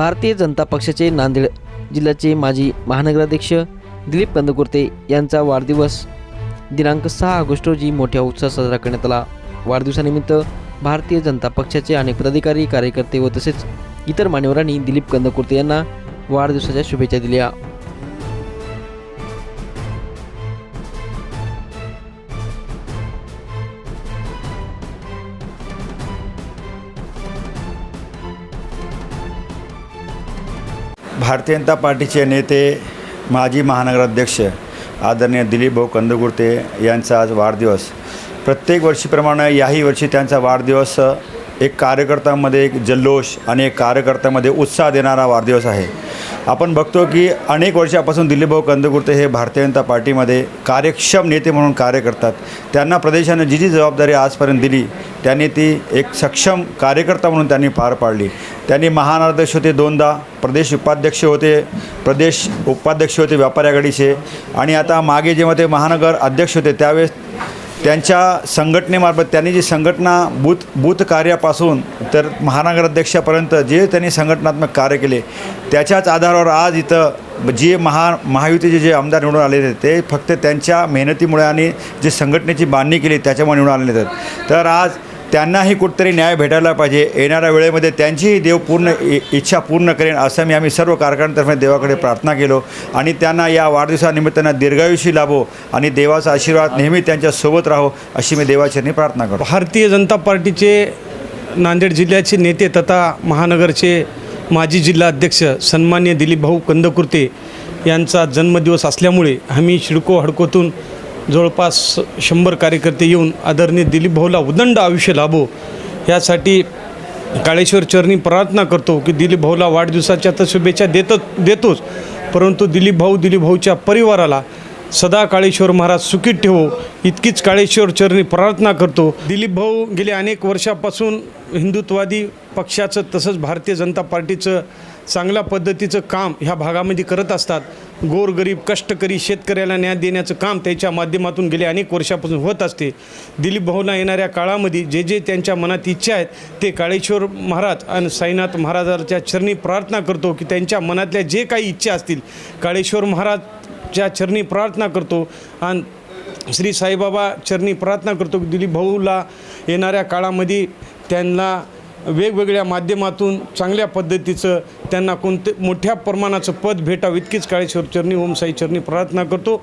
भारतीय जनता पक्षाचे नांदेड जिल्ह्याचे माजी महानगराध्यक्ष दिलीप कंदकुर्ते यांचा वाढदिवस दिनांक सहा ऑगस्ट रोजी मोठ्या उत्साहात साजरा करण्यात आला. वाढदिवसानिमित्त भारतीय जनता पक्षाचे अनेक पदाधिकारी कार्यकर्ते व तसेच इतर मान्यवरांनी दिलीप कंदकुर्ते यांना वाढदिवसाच्या शुभेच्छा दिल्या. भारतीय जनता पार्टीचे नेते माजी महानगराध्यक्ष आदरणीय दिलीप भाऊ कंदगुर्ते यांचा आज वाढदिवस. प्रत्येक वर्षीप्रमाणे याही वर्षी त्यांचा वाढदिवस एक कार्यकर्त्यांमध्ये एक जल्लोष आणि एक कार्यकर्त्यामध्ये उत्साह देणारा वाढदिवस आहे. आपण बघतो की अनेक वर्षापासून दिलीपभाऊ कंदकुर्ते हे भारतीय जनता पार्टीमध्ये कार्यक्षम नेते म्हणून कार्य करतात. त्यांना प्रदेशानं जी जी जबाबदारी आजपर्यंत दिली त्यांनी ती एक सक्षम कार्यकर्ता म्हणून त्यांनी पार पाडली. त्यांनी महानगराध्यक्ष होते दोनदा प्रदेश उपाध्यक्ष होते प्रदेश उपाध्यक्ष होते व्यापारी आघाडीचे आणि आता मागे जेव्हा ते महानगर अध्यक्ष होते त्यावेळेस त्यांच्या संघटनेमार्फत त्यांनी जी संघटना बूथ बूथ कार्यापासून तर महानगराध्यक्षापर्यंत जे त्यांनी संघटनात्मक कार्य केले त्याच्याच आधारावर आज इथं जे महा महायुतीचे जे आमदार निवडून आलेले आहेत ते फक्त त्यांच्या मेहनतीमुळे आणि जे संघटनेची बांधणी केली त्याच्यामुळे निवडून आलेले आहेत. तर आज त्यांनाही कुठेतरी न्याय भेटायला पाहिजे. येणाऱ्या वेळेमध्ये त्यांचीही देव पूर्ण इ इच्छा पूर्ण करेन असं मी आम्ही सर्व कारखान्यांतर्फे देवाकडे प्रार्थना केलो. आणि त्यांना या वाढदिवसानिमित्तानं दीर्घायुषी लाभो आणि देवाचा आशीर्वाद नेहमी त्यांच्यासोबत राहो अशी मी देवाचरणी प्रार्थना करतो. भारतीय जनता पार्टीचे नांदेड जिल्ह्याचे नेते तथा महानगरचे माजी जिल्हा अध्यक्ष सन्मान्य दिलीपभाऊ कंदकुर्ते यांचा जन्मदिवस असल्यामुळे आम्ही शिडको हडकोतून जवळपास शंभर कार्यकर्ते येऊन आदरणीय दिलीप भाऊला उदंड आयुष्य लाभो यासाठी काळेश्वर चरणी प्रार्थना करतो की दिलीपभाऊला वाढदिवसाच्या तर शुभेच्छा देतच देतोच. परंतु दिलीप भाऊ दिलीप भाऊच्या परिवाराला सदा काळेश्वर महाराज सुखीत ठेवो इतकीच काळेश्वर चरणी प्रार्थना करतो. दिलीप भाऊ गेले अनेक वर्षापासून हिंदुत्ववादी पक्षाचं तसंच भारतीय जनता पार्टीचं चांगल्या पद्धतीचं काम ह्या भागामध्ये करत असतात. गोरगरीब कष्टकरी शेतकऱ्याला न्याय देण्याचं काम त्याच्या माध्यमातून गेले अनेक वर्षापासून होत असते. दिलीप भाऊला येणाऱ्या काळामध्ये जे जे त्यांच्या मनात इच्छा आहेत ते काळेश्वर महाराज आणि साईनाथ महाराजांच्या चरणी प्रार्थना करतो की त्यांच्या मनातल्या जे काही इच्छा असतील काळेश्वर महाराजच्या चरणी प्रार्थना करतो आणि श्री साईबाबा चरणी प्रार्थना करतो की दिलीप भाऊला येणाऱ्या काळामध्ये त्यांना वेगवेगळ्या माध्यमातून चांगल्या पद्धतीचं त्यांना कोणते मोठ्या प्रमाणाचं पद भेटावं इतकीच काळेश्वर चरणी ओमसाई चरणी प्रार्थना करतो.